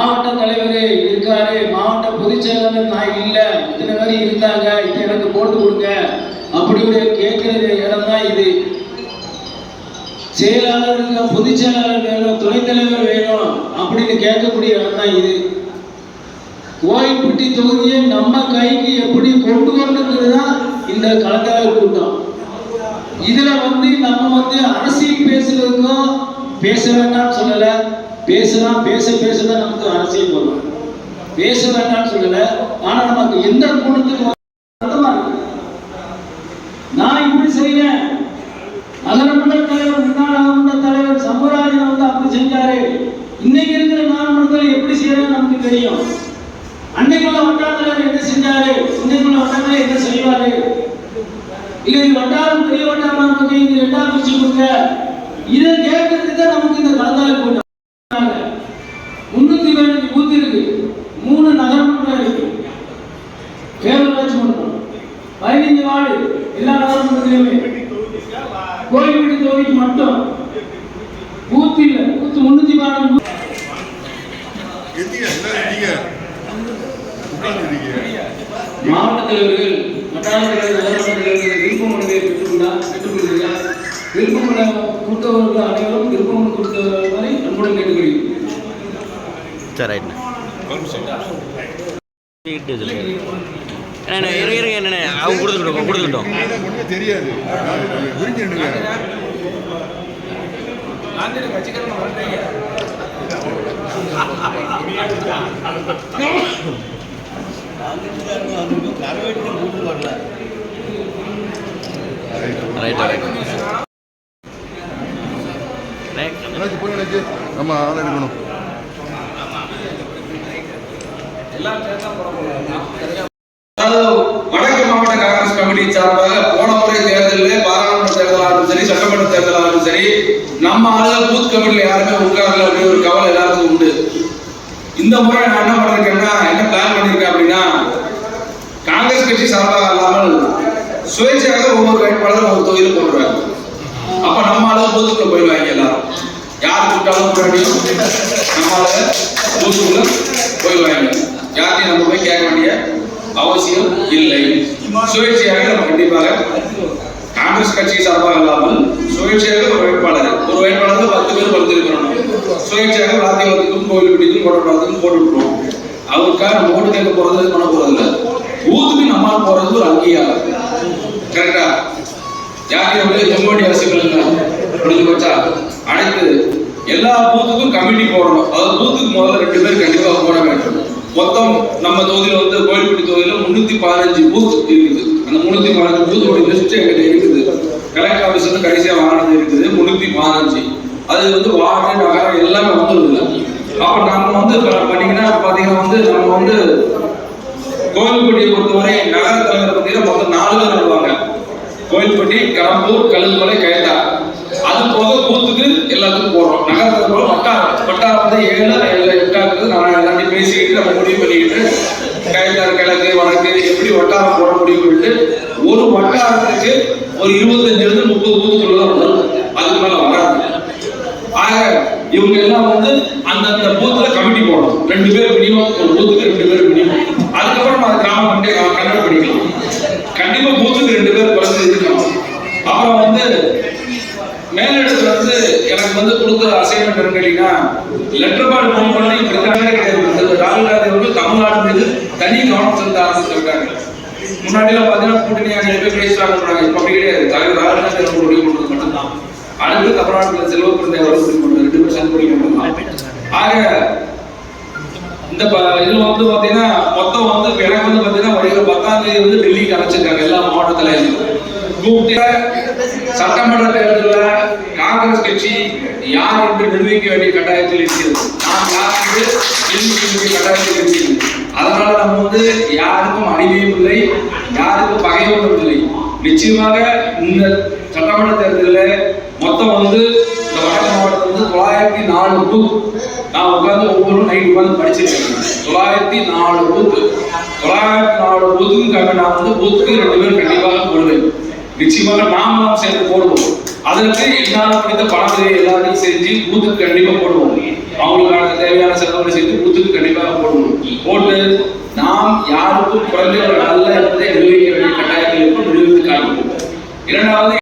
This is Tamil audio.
மாவட்ட தலைவர் இருக்காரு. மாவட்ட பொதுச் செயலாளர் நான் இல்லை. இத்தனை பேர் இருந்தாங்க. இது எனக்கு போட்டு கொடுங்க. அப்படி ஒரு கேட்கிற இடம் தான் இது. செயலாளருக்கு பொதுச் செயலாளர் வேணும் துணைத் தலைவர் வேணும் அப்படின்னு கேட்கக்கூடிய இடம் தான் இது. கோயில்பட்டி தொகுதியை நம்ம கைக்கு எப்படி கொண்டு வரணுங்கிறது தான் இந்த கலந்தாய்வு கூட்டம். இதுல வந்து நம்ம வந்து அரசியல் பேசுறதுக்கும் பேச வேண்டாம்னு சொல்லலை. பேசுனா பேச பேசதான் நமக்கு அரசியல் வரும். பேச வேண்டாம்னு சொல்லல ஆனா நமக்கு எந்த கூட்டத்துக்கு வருத்தமா இருக்கு. நான் இப்படி செய்யறேன். நகரமன்ற தலைவர் முன்னாள் நகரமன்ற தலைவர் சம்பராஜன் வந்து அப்படி செஞ்சாரு. இன்னைக்கு இருக்கிற நாகமன்றத்தில் எப்படி செய்யறதுன்னு நமக்கு தெரியும். அன்னைக்குள்ள வட்டாரத்தில் என்ன செஞ்சாரு? இன்னைக்குள்ள வட்டார என்ன செய்வாரு? இல்ல இது வட்டாரம் பெரிய வட்டாரமா இருக்கு இது ரெண்டாவது பிரிச்சு கொடுங்க இதை கேட்கறதுக்கு நமக்கு இந்த கலந்தாலை போட்டோம் வார்டு எல்லா நகரமன்றத்திலுமே கோயில்பட்டி தொகுதிக்கு மட்டும். பூத்து இல்ல பூத்து முன்னூத்தி உட்கார்ந்துருக்கீங்க மாவட்ட தலைவர்கள் வட்டார மனுவை மனு கொடுத்தவர்கள் அனைவரும் விருப்பம் மனு அன்புடன் கேட்டுக்கொள்கிறேன். சரி ரைட்ண்ணே அண்ணே இருங்க இருங்க என்னண்ணே அவங்க கொடுத்துக்கிட்டோம் கொடுத்துக்கிட்டோம் தெரியாது. விரிஞ்சு நின்னுங்க. ரைட் ரைட் என்னாச்சு போய் என்னாச்சு நம்ம ஆள் எடுக்கணும் அதாவது வடக்கு மாவட்ட காங்கிரஸ் கமிட்டி சார்பாக போன முறை தேர்தலில் பாராளுமன்ற தேர்தலாகட்டும் சரி சட்டமன்ற தேர்தலாகட்டும் சரி நம்ம ஆளுங்க பூத் கமிட்டியில் யாருமே உட்காரல அப்படின்னு ஒரு கவலை எல்லாருக்கும் உண்டு. இந்த முறை நான் என்ன பண்ணிருக்கேன்னா என்ன பிளான் பண்ணிருக்கேன் அப்படின்னா காங்கிரஸ் கட்சி சார்பாக இல்லாமல் சுயேட்சையாக ஒவ்வொரு வேட்பாளரும் ஒரு தொகுதியில் போடுறாங்க. அப்ப நம்ம அளவு பூத்துக்குள்ள போயிடுவாங்க எல்லாரும். யார் கூட்டாலும் போராடியும் நம்ம ஆளுங்க பூத்துக்குள்ள போயிடுவாங்க. யார்ட்டையும் நம்ம போய் கேட்க வேண்டிய அவசியம் இல்லை. சுயேட்சையாக நம்ம கண்டிப்பாக காங்கிரஸ் கட்சி சார்பாக இல்லாமல் சுயேட்சையாக ஒரு வேட்பாளர் ஒரு வேட்பாளருக்கு பத்து பேர் வந்திருக்கிறோம் சுயேட்சையாக ராத்தியவத்துக்கும் கோவில் பிடிக்கும் கோட்டப்பாளத்துக்கும் போட்டு விட்டுருவோம். அவருக்காக நம்ம ஓட்டு கேட்க போறது இது பண்ண போறது இல்லை. பூத்துக்கு நம்மால் போறது ஒரு அங்கீகாரம். கரெக்டா யாருக்கு வந்து எம்ஓடி அரசுகள் முடிஞ்சு போச்சா? அனைத்து எல்லா பூத்துக்கும் கமிட்டி போடணும். அதாவது பூத்துக்கு முதல்ல ரெண்டு பேர் கண்டிப்பாக போட வேண்டும். மொத்தம் நம்ம தொகுதியில் வந்து கோயில்பட்டி தொகுதியில் முன்னூத்தி பதினஞ்சு பூத் இருக்குது. அந்த முன்னூத்தி பதினஞ்சு பூத்தோட லிஸ்ட் எங்கிட்ட இருக்குது. கலெக்டர் ஆபீஸ் வந்து கடைசியா வாங்கினது இருக்குது முன்னூத்தி பதினஞ்சு. அது வந்து வார்டு நகரம் எல்லாமே வந்துருது அப்ப நம்ம வந்து பாத்தீங்கன்னா பண்ணீங்கன்னா பாத்தீங்கன்னா வந்து நம்ம வந்து கோயில்பட்டியை பொறுத்தவரை நகர தலைவர் பார்த்தீங்கன்னா மொத்தம் நாலு பேர் வருவாங்க. கோயில்பட்டி கடம்பூர் கழுகுமலை கைதா அது போக பூத்துக்கு எல்லாத்துக்கும் போடுறோம் நகரத்தில் போல வட்டாரம். வட்டாரம் வந்து ஏழு ஏழு எட்டாக்குறது நான் எல்லாத்தையும் பேசிக்கிட்டு நம்ம முடிவு பண்ணிக்கிட்டு கைத்தார் கிழக்கு வடக்கு எப்படி வட்டாரம் போட முடியும் ஒரு வட்டாரத்துக்கு ஒரு இருபத்தஞ்சுல இருந்து முப்பது பூத்துக்குள்ள தான் வரும் அதுக்கு மேல வராது. ஆக இவங்க எல்லாம் வந்து அந்தந்த பூத்துல கமிட்டி போடணும். ரெண்டு பேர் மினிமம் ஒரு பூத்துக்கு ரெண்டு பேர் மினிமம். அதுக்கப்புறம் அது அதை கிராம கமிட்டி கன்வெர்ட் பண்ணிக்கலாம். கொடுக்குற அசைன்மெண்ட் என்னன்னு கேட்டீங்கன்னா லெட்டர் பேட் ஃபோன் பண்ணி கிடையாது ராகுல் காந்தி அவர்கள் தமிழ்நாடு மீது தனி கவனம் செலுத்த ஆரம்பிச்சிருக்காங்க. முன்னாடி எல்லாம் பாத்தீங்கன்னா கூட்டணி அங்கே எப்படி பேசுறாங்க இப்ப அப்படி கிடையாது. தலைவர் ராகுல் காந்தி அவர்கள் முடிவு பண்றது மட்டும்தான். அடுத்து தமிழ்நாட்டில் செல்வ பிறந்தை அவர்கள் முடிவு பண்றது ரெண்டு பேரும் சேர்ந்து முடிவு பண்ணலாம் ஆக இந்த இதுல வந்து பாத்தீங்கன்னா மொத்தம் வந்து இப்ப எனக்கு வந்து பாத்தீங்கன்னா வருகிற பத்தாம் தேதி வந்து டெல்லிக்கு அழைச்சிருக்காங்க எல்லா மாவட்டத்திலையும் கூப்பிட்டு சட்டமன்ற தேர்தலில் காங்கிரஸ் கட்சி யார் என்று நிரூபிக்க வேண்டிய கட்டாயத்தில் இருக்கிறது. நாம் யார் என்று நிரூபிக்க வேண்டிய கட்டாயத்தில் இருக்கிறது. அதனால நம்ம வந்து யாருக்கும் அடிமையும் இல்லை யாருக்கும் பகையும் இல்லை. நிச்சயமாக இந்த சட்டமன்ற தேர்தலில் மொத்தம் வந்து இந்த வடக்கு மாவட்டத்தில் வந்து தொள்ளாயிரத்தி நாலு புக் நான் உட்காந்து ஒவ்வொரு நைட் உட்காந்து படிச்சிருக்கேன். தொள்ளாயிரத்தி நாலு பூத்து தொள்ளாயிரத்தி நாலு பூத்துக்கும் கம்மி நான் வந்து பூத்துக்கு ரெண்டு பேரும் கண்டிப்பாக போடுவேன். நிச்சயமாக நாமளும் சேர்ந்து போடுவோம். அதற்கு என்னால் முடிந்த பணத்தை எல்லாத்தையும் செஞ்சு பூத்துக்கு கண்டிப்பா போடுவோம். அவங்களுக்கான தேவையான செலவுகளை செஞ்சு பூத்துக்கு கண்டிப்பாக போடுவோம். போட்டு நாம் யாருக்கும் குறைந்தவர்கள் அல்ல என்பதை நிரூபிக்க வேண்டிய கட்டாயத்தில் இருக்கும் நிரூபித்து காட்டுவோம் இரண்டாவது